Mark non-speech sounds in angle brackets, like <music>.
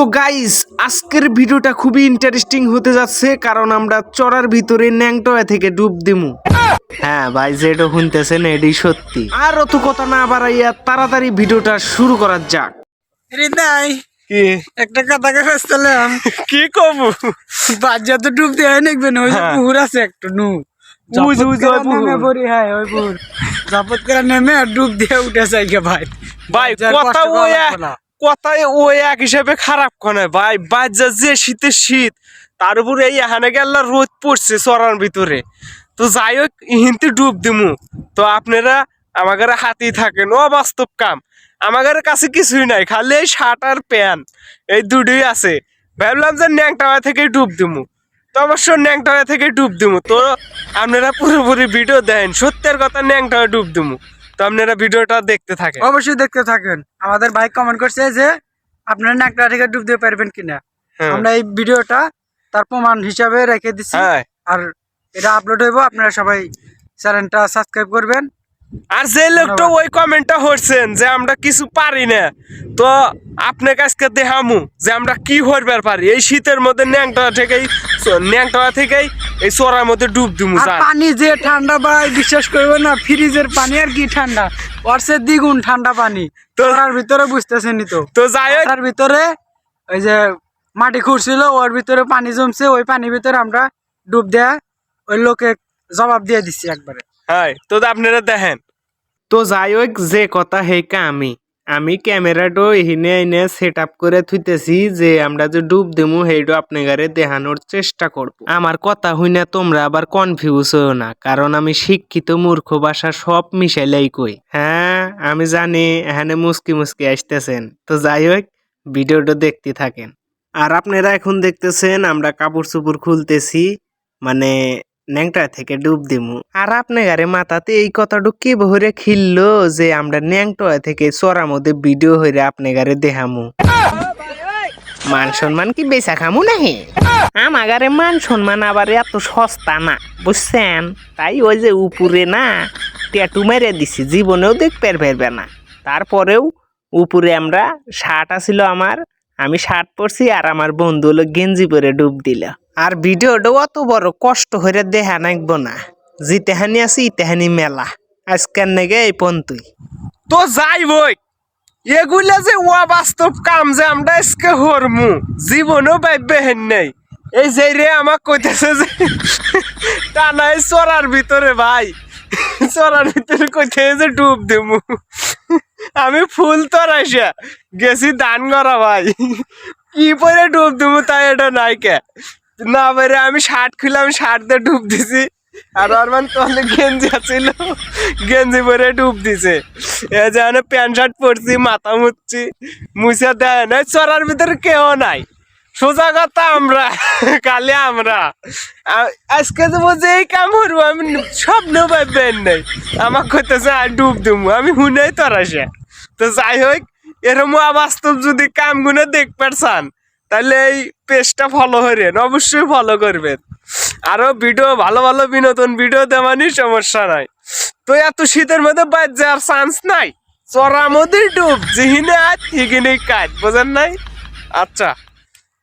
তো গাইস আজকের ভিডিওটা খুবই ইন্টারেস্টিং হতে যাচ্ছে কারণ আমরা চড়ার ভিতরে ন্যাংটোয়া থেকে ডুব দিমু। হ্যাঁ ভাই যেটা শুনতেছেন এটাই সত্যি। আর অত কথা না বাড়াইয়া তাড়াতাড়ি ভিডিওটা শুরু করা যাক। হৃদয় কি? একটা <laughs> কি কবু? তো ডুব দিয়ে দেখবেন ওই হ্যাঁ। পুকুর আছে একটা নু। ওই পুকুর। পড়ি, হ্যাঁ ওই পুকুর। জাপত করে নেমে ডুব দিয়ে উঠে ভাই। ভাই কথা কথাই ওই এক হিসাবে খারাপ কনে, ভাই। বাজ্যা যে শীতের শীত, তার উপরে এই এখানে গেল রোদ পড়ছে চড়ার ভিতরে। তো যাই হোক হিন্তি ডুব দিমু। তো আপনারা আমাদের হাতেই থাকেন অবাস্তব কাম। আমাদের কাছে কিছুই নাই, খালি এই শার্ট আর প্যান্ট, এই দুটোই আছে। ভাবলাম যে ন্যাংটাওয়া থেকে ডুব দিমু। তো অবশ্য ন্যাংটাওয়া থেকে ডুব দিমু। তো আপনারা পুরোপুরি ভিডিও দেন সত্যের কথা ন্যাংটাওয়া ডুব দিমু। তো আপনারা ভিডিওটা দেখতে থাকেন। অবশ্যই দেখতে থাকেন। আমাদের ভাই কমেন্ট করছে যে আপনারা নাকটা থেকে ডুব দিয়ে পারবেন কিনা? হ্যাঁ। আমরা এই ভিডিওটা তার প্রমাণ হিসাবে রেখে দিচ্ছি হ্যাঁ। আর এটা আপলোড হইব আপনারা সবাই চ্যানেলটা সাবস্ক্রাইব করবেন। আর যে লোকটা ওই কমেন্টটা করছেন যে আমরা কিছু পারি না তো আপনার কাছকে দেখামু যে আমরা কি করবার পারি? এই শীতের মধ্যে ন্যাংটা থেকেই ন্যাংটা থেকেই এই চোরার মধ্যে ডুব দিমু আর পানি যে ঠান্ডা ভাই বিশ্বাস করবেন না ফ্রিজের পানি আর কি ঠান্ডা? ওয়ার্সের দ্বিগুণ ঠান্ডা পানি। তো- তোরার ভিতরে বুঝতেছেনি তো? তো যাই হোক তার ভিতরে ওই যে মাটি খুঁড়ছিল ওর ভিতরে পানি জমছে ওই পানির ভিতরে আমরা ডুব দেয়া ওই লোকে জবাব দিয়ে দিচ্ছি একবারে। হ্যাঁ তো আপনারা দেখেন। তো যাই হোক যে কথা হেকা আমি। আমি ক্যামেরাটো এহিনে এনে সেট আপ করে থুইতেছি যে আমরা যে ডুব দেবো সেইটা আপনাগারে দেখানোর চেষ্টা করব। আমার কথা হই না তোমরা আবার কনফিউজ হও না, কারণ আমি শিক্ষিত মূর্খ ভাষা সব মিশাইলাই কই। হ্যাঁ আমি জানি এখানে মুসকি মুসকি আসতেছেন। তো যাই হোক, ভিডিওটা দেখতে থাকেন। আর আপনারা এখন দেখতেছেন, আমরা কাপড় চোপড় খুলতেছি মানে ন্যাংটা থেকে ডুব দিমু। আর আপনার গারে মাথাতে এই কথাটা কি ভরে খিললো যে আমরা ন্যাংটা থেকে চড়ার মধ্যে ভিডিও হইরে আপনার গারে দেখামু? মান সম্মান কি বেচা খামু নাহি? আমার গারে মান সম্মান আবার এত সস্তা না, বুঝছেন? তাই ওই যে উপরে না, ট্যাটু মেরে দিছি, জীবনেও দেখতে ফেরবে না। তারপরেও উপরে আমরা শার্ট আছিল আমার আমি শার্ট পরছি আর আমার বন্ধু হলো গেঞ্জি পরে ডুব দিল। আর ভিডিওটা অত বড় কষ্ট হয়ে দেখা নাকবো না। জিতেহানি আছে, ইতেহানি মেলা। আজকের নেগে এই পন্তুই। তো যাই বই, এগুলা যে অবাস্তব কাম যে আমরা আজকে হরমু, জীবনও ভাববে হেন নেই। এই যে রে আমাক কইতেছে যে, টানাই চড়ার ভিতরে ভাই। চড়ার ভিতরে কইতেছে যে ডুব দেমু। আমি ফুল তরাইসা গেছি দান করা ভাই। কি পরে ডুব দেবো তাই এটা নাই কে না পারে আমি শার্ট খুললাম শার্ট দিয়ে ডুব দিছি। আর ওর মানে তলে গেঞ্জি আছিল। গেঞ্জি পরে ডুব দিছে। এ যেন প্যান্ট শার্ট পরছি, মাথা মুচ্ছি। মুছে দেয় না চড়ার ভিতরে কেউ নাই। সোজা কথা আমরা, কালে আমরা। আজকে যে বলছে, এই কাম করব, আমি স্বপ্ন পাইবেন নাই। আমার কইতেছে, আর ডুব দেবো আমি হুনেই তরাসে তো যাই হোক, এরম অবাস্তব যদি কামগুলো দেখবার চান, তাহলে এই পেজটা ফলো করেন, অবশ্যই ফলো করবেন। আরও ভিডিও ভালো ভালো বিনোদন ভিডিও দেওয়ানি সমস্যা নাই। তো এত শীতের মধ্যে বাদ যাওয়ার চান্স নাই। চড়ার মধ্যেই ডুব যেহিনে আজ হিগিনে কাজ বোঝেন নাই? আচ্ছা।